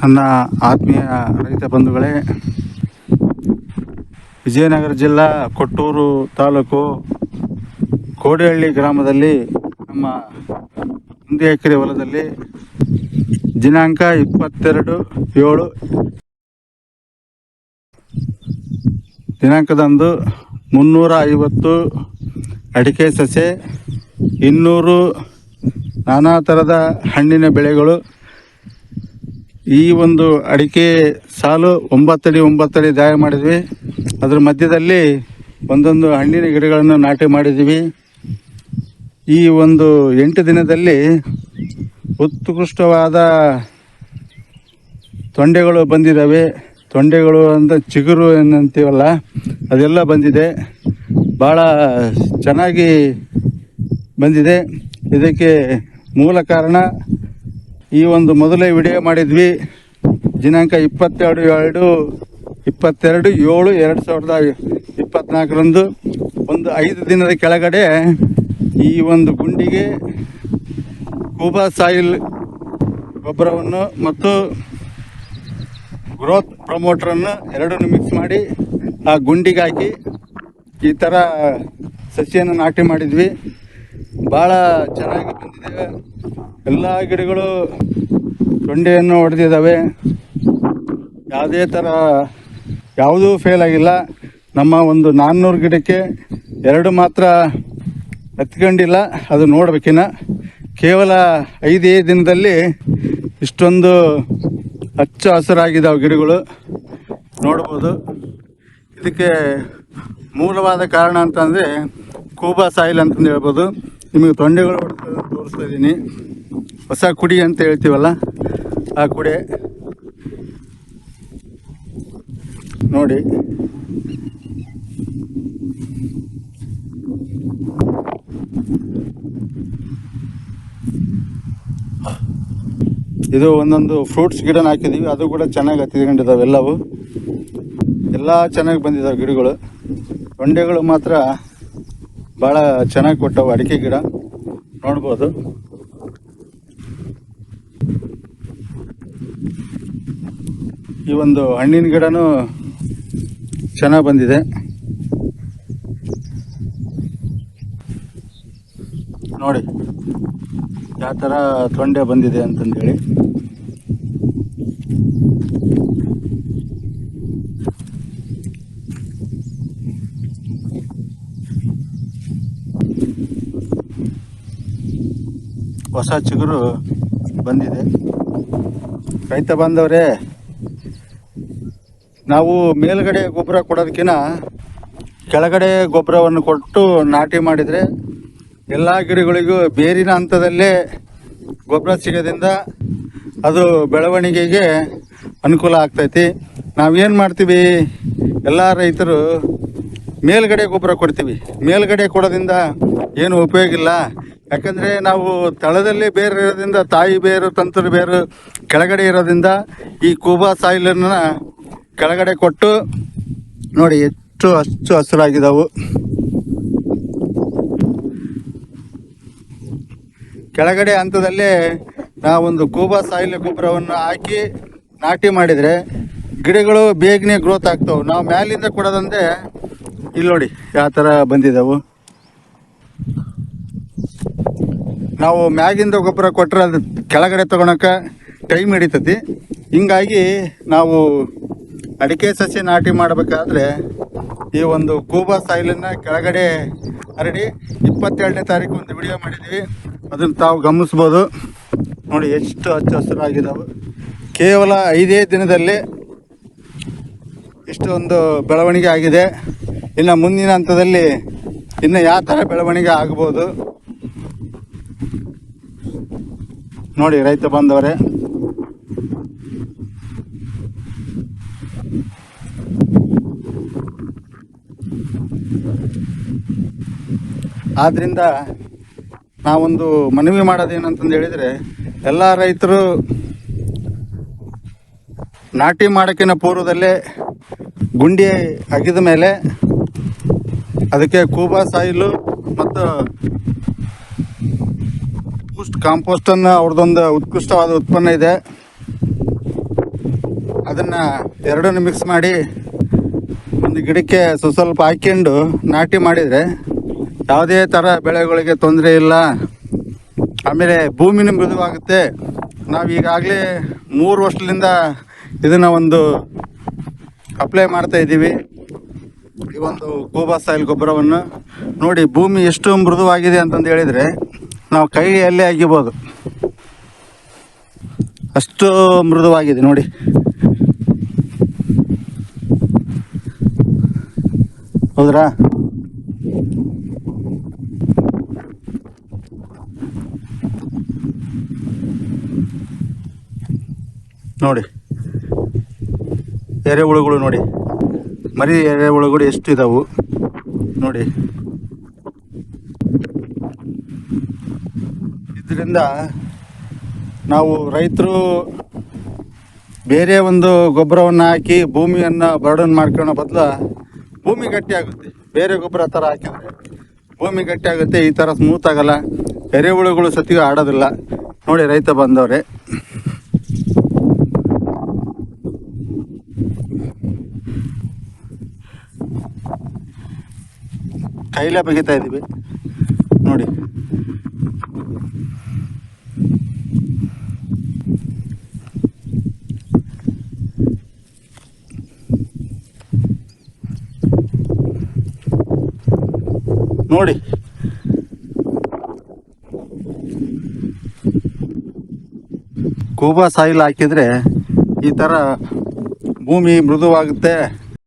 ನನ್ನ ಆತ್ಮೀಯ ರೈತ ಬಂಧುಗಳೇ, ವಿಜಯನಗರ ಜಿಲ್ಲಾ ಕೊಟ್ಟೂರು ತಾಲೂಕು ಕೋಡಿಹಳ್ಳಿ ಗ್ರಾಮದಲ್ಲಿ ನಮ್ಮ ಒಂದು ಎಕರೆ ಹೊಲದಲ್ಲಿ ದಿನಾಂಕ ಇಪ್ಪತ್ತೆರಡು ಏಳು ದಿನಾಂಕದಂದು ಮುನ್ನೂರ ಐವತ್ತು ಅಡಿಕೆ ಸಸ್ಯ, ಇನ್ನೂರು ನಾನಾ ಥರದ ಹಣ್ಣಿನ ಬೆಳೆಗಳು ಈ ಒಂದು ಅಡಿಕೆ ಸಾಲು ಒಂಬತ್ತಡಿ ಒಂಬತ್ತಡಿ ದಾಯ ಮಾಡಿದ್ವಿ. ಅದರ ಮಧ್ಯದಲ್ಲಿ ಒಂದೊಂದು ಹಣ್ಣಿನ ಗಿಡಗಳನ್ನು ನಾಟಿ ಮಾಡಿದ್ವಿ. ಈ ಒಂದು ಎಂಟು ದಿನದಲ್ಲಿ ಉತ್ಕೃಷ್ಟವಾದ ತೊಂಡೆಗಳು ಬಂದಿದ್ದಾವೆ. ತೊಂಡೆಗಳು ಅಂತ ಚಿಗುರು ಏನಂತೀವಲ್ಲ, ಅದೆಲ್ಲ ಬಂದಿದೆ. ಭಾಳ ಚೆನ್ನಾಗಿ ಬಂದಿದೆ. ಇದಕ್ಕೆ ಮೂಲ ಕಾರಣ ಈ ಒಂದು ಮೊದಲೇ ವಿಡಿಯೋ ಮಾಡಿದ್ವಿ. ದಿನಾಂಕ ಇಪ್ಪತ್ತೆರಡು ಎರಡು, ಇಪ್ಪತ್ತೆರಡು ಏಳು ಎರಡು ಸಾವಿರದ ಇಪ್ಪತ್ನಾಲ್ಕರಂದು ಒಂದು ಐದು ದಿನದ ಕೆಳಗಡೆ ಈ ಒಂದು ಗುಂಡಿಗೆ ಕೂಬಾ ಸಾಯಿಲ್ ಗೊಬ್ಬರವನ್ನು ಮತ್ತು ಗ್ರೋತ್ ಪ್ರಮೋಟ್ರನ್ನು ಎರಡನ್ನು ಮಿಕ್ಸ್ ಮಾಡಿ ಆ ಗುಂಡಿಗೆ ಹಾಕಿ ಈ ಥರ ಸಸಿಯನ್ನು ನಾಟಿ ಮಾಡಿದ್ವಿ. ಭಾಳ ಚೆನ್ನಾಗಿ ಬಂದಿದೆ. ಎಲ್ಲ ಗಿಡಗಳು ತೊಂಡೆಯನ್ನು ಹೊಡೆದಿದ್ದಾವೆ. ಯಾವುದೇ ಥರ ಯಾವುದೂ ಫೇಲ್ ಆಗಿಲ್ಲ. ನಮ್ಮ ಒಂದು ನಾನ್ನೂರು ಗಿಡಕ್ಕೆ ಎರಡು ಮಾತ್ರ ಹತ್ಕೊಂಡಿಲ್ಲ ಅದು ನೋಡ್ಬೇಕಿನ್ನ. ಕೇವಲ ಐದೇ ದಿನದಲ್ಲಿ ಇಷ್ಟೊಂದು ಹಚ್ಚ ಹಸಿರಾಗಿದ್ದಾವೆ ಗಿಡಗಳು. ನೋಡ್ಬೋದು. ಇದಕ್ಕೆ ಮೂಲವಾದ ಕಾರಣ ಅಂತಂದರೆ ಕೂಬಾ ಸಾಯಿಲ್ ಅಂತಂದು ಹೇಳ್ಬೋದು. ನಿಮಗೆ ತೊಂಡೆಗಳು ತೋರಿಸ್ತಾ ಇದ್ದೀನಿ. ಹೊಸ ಕುಡಿ ಅಂತ ಹೇಳ್ತೀವಲ್ಲ? ಆ ಕುಡಿ ನೋಡಿ. ಇದು ಒಂದೊಂದು ಫ್ರೂಟ್ಸ್ ಗಿಡನ ಹಾಕಿದೀವಿ ಅದು ಕೂಡ ಚೆನ್ನಾಗಿ ಹತ್ತಿದ್ಕೊಂಡಿದ್ದಾವೆ ಎಲ್ಲವೂ. ಎಲ್ಲ ಚೆನ್ನಾಗಿ ಬಂದಿದ್ದಾವೆ ಗಿಡಗಳು. ತೊಂಡೆಗಳು ಮಾತ್ರ ಭಾಳ ಚೆನ್ನಾಗಿ ಕೊಟ್ಟವು ಅಡಿಕೆ ಗಿಡ. ನೋಡ್ಬೋದು. ಈ ಒಂದು ಹಣ್ಣಿನ ಗಿಡನೂ ಚೆನ್ನಾಗಿ ಬಂದಿದೆ. ನೋಡಿ, ಯಾವ ಥರ ತೊಂಡೆ ಬಂದಿದೆ ಅಂತಂದೇಳಿ. ಹೊಸ ಚಿಗುರು ಬಂದಿದೆ. ರೈತ ಬಾಂಧವರೇ ನಾವು ಮೇಲ್ಗಡೆ ಗೊಬ್ಬರ ಕೊಡೋದಕ್ಕಿಂತ ಕೆಳಗಡೆ ಗೊಬ್ಬರವನ್ನು ಕೊಟ್ಟು ನಾಟಿ ಮಾಡಿದರೆ ಎಲ್ಲ ಗಿಡಗಳಿಗೂ ಬೇರಿನ ಹಂತದಲ್ಲೇ ಗೊಬ್ಬರ ಸಿಗೋದ್ರಿಂದ ಅದು ಬೆಳವಣಿಗೆಗೆ ಅನುಕೂಲ ಆಗ್ತೈತಿ. ನಾವೇನು ಮಾಡ್ತೀವಿ? ಎಲ್ಲ ರೈತರು ಮೇಲ್ಗಡೆ ಗೊಬ್ಬರ ಕೊಡ್ತೀವಿ. ಮೇಲ್ಗಡೆ ಕೊಡೋದ್ರಿಂದ ಏನು ಉಪಯೋಗ ಇಲ್ಲ. ಯಾಕಂದರೆ ನಾವು ತಳದಲ್ಲಿ ಬೇರೆ ಇರೋದ್ರಿಂದ ತಾಯಿ ಬೇರು, ತಂತ್ರ ಬೇರು ಕೆಳಗಡೆ ಇರೋದ್ರಿಂದ ಈ ಕೂಬಾ ಸಾಯಿಲನ್ನು ಕೆಳಗಡೆ ಕೊಟ್ಟು ನೋಡಿ ಎಷ್ಟು ಹಚ್ಚು ಹಸಿರಾಗಿದ್ದಾವು ಕೆಳಗಡೆ ಹಂತದಲ್ಲೇ ನಾವೊಂದು ಕೂಬಾ ಸಾಯಿಲ್ ಗೊಬ್ಬರವನ್ನು ಹಾಕಿ ನಾಟಿ ಮಾಡಿದರೆ ಗಿಡಗಳು ಬೇಗನೆ ಗ್ರೋತ್ ಆಗ್ತವೆ. ನಾವು ಮ್ಯಾಲಿಂದ ಕೊಡೋದಂದ್ರೆ ಇಲ್ಲಿ ನೋಡಿ ಯಾವ ಥರ ಬಂದಿದ್ದಾವು ನಾವು ಮ್ಯಾಗಿಂದ ಗೊಬ್ಬರ ಕೊಟ್ಟರೆ ಅದು ಕೆಳಗಡೆ ತೊಗೊಳಕ್ಕೆ ಟೈಮ್ ಹಿಡಿತತಿ. ಹಿಂಗಾಗಿ ನಾವು ಅಡಿಕೆ ಸಸಿ ನಾಟಿ ಮಾಡಬೇಕಾದ್ರೆ ಈ ಒಂದು ಕೂಬಾ ಸಾಯಿಲನ್ನು ಕೆಳಗಡೆ ಹರಡಿ ಇಪ್ಪತ್ತೆರಡನೇ ತಾರೀಕು ಒಂದು ವಿಡಿಯೋ ಮಾಡಿದ್ವಿ ಅದನ್ನು ತಾವು ಗಮನಿಸ್ಬೋದು. ನೋಡಿ ಎಷ್ಟು ಹಚ್ಚ ಹಸಿರಾಗಿದ್ದಾವೆ ಕೇವಲ ಐದೇ ದಿನದಲ್ಲಿ ಇಷ್ಟೊಂದು ಬೆಳವಣಿಗೆ ಆಗಿದೆ. ಇನ್ನು ಮುಂದಿನ ಹಂತದಲ್ಲಿ ಇನ್ನು ಯಾವ ಥರ ಬೆಳವಣಿಗೆ ಆಗ್ಬೋದು. ನೋಡಿ ರೈತ ಬಾಂಧವರೇ ಆದ್ದರಿಂದ ನಾವೊಂದು ಮನವಿ ಮಾಡೋದೇನಂತಂದು ಹೇಳಿದರೆ, ಎಲ್ಲ ರೈತರು ನಾಟಿ ಮಾಡೋಕ್ಕಿನ ಪೂರ್ವದಲ್ಲೇ ಗುಂಡಿ ಅಗಿದ ಮೇಲೆ ಅದಕ್ಕೆ ಕೂಬಾ ಸಾಯಿಲು ಮತ್ತು ಬೂಸ್ಟ್ ಕಾಂಪೋಸ್ಟನ್ನು ಅವ್ರದ್ದೊಂದು ಉತ್ಕೃಷ್ಟವಾದ ಉತ್ಪನ್ನ ಇದೆ. ಅದನ್ನು ಎರಡನ್ನು ಮಿಕ್ಸ್ ಮಾಡಿ ಒಂದು ಗಿಡಕ್ಕೆ ಸ್ವಲ್ಪ ಸ್ವಲ್ಪ ಹಾಕ್ಕೊಂಡು ನಾಟಿ ಮಾಡಿದರೆ ಯಾವುದೇ ಥರ ಬೆಳೆಗಳಿಗೆ ತೊಂದರೆ ಇಲ್ಲ. ಆಮೇಲೆ ಭೂಮಿನ ಮೃದುವಾಗುತ್ತೆ. ನಾವು ಈಗಾಗಲೇ ಮೂರು ವರ್ಷದಿಂದ ಇದನ್ನು ಒಂದು ಅಪ್ಲೈ ಮಾಡ್ತಾ ಇದ್ದೀವಿ. ಈ ಒಂದು ಗೋಬಾ ಸಾಯಿಲ್ ಗೊಬ್ಬರವನ್ನು. ನೋಡಿ, ಭೂಮಿ ಎಷ್ಟು ಮೃದುವಾಗಿದೆ ಅಂತಂದು ಹೇಳಿದರೆ, ನಾವು ಕೈಯಲ್ಲೇ ಅಗಿಬೋದು ಅಷ್ಟು ಮೃದುವಾಗಿದೆ, ನೋಡಿ. ಹೌದ್ರಾ? ನೋಡಿ. ಎರೆಹುಳುಗಳು ನೋಡಿ. ಮರಿ ಎರೆಹುಳುಗಳು ಎಷ್ಟು ಇದಾವು? ನೋಡಿ. ಇದರಿಂದ ನಾವು ರೈತರು ಬೇರೆ ಒಂದು ಗೊಬ್ಬರವನ್ನು ಹಾಕಿ ಭೂಮಿಯನ್ನು ಬರ್ಡನ್ ಮಾಡ್ಕೊಳ್ಳೋ ಬದಲು ಭೂಮಿ ಗಟ್ಟಿ ಆಗುತ್ತೆ. ಬೇರೆ ಗೊಬ್ಬರ ಥರ ಹಾಕಿದ್ರೆ. ಭೂಮಿ ಗಟ್ಟಿ ಆಗುತ್ತೆ, ಈ ಥರ ಸ್ಮೂತ್ ಆಗಲ್ಲ. ಎರೆಹುಳುಗಳು ಸತಿಗೂ ಆಡೋದಿಲ್ಲ. ನೋಡಿ ರೈತ ಬಂದವ್ರೆ. ಕೈಲೇ ಬಗಿತಾ ಇದ್ದೀವಿ. ನೋಡಿ. ನೋಡಿ. ಕೂಬಾ ಸಾಯಿಲ್ ಹಾಕಿದ್ರೆ ಈ ಥರ ಭೂಮಿ ಮೃದುವಾಗುತ್ತೆ.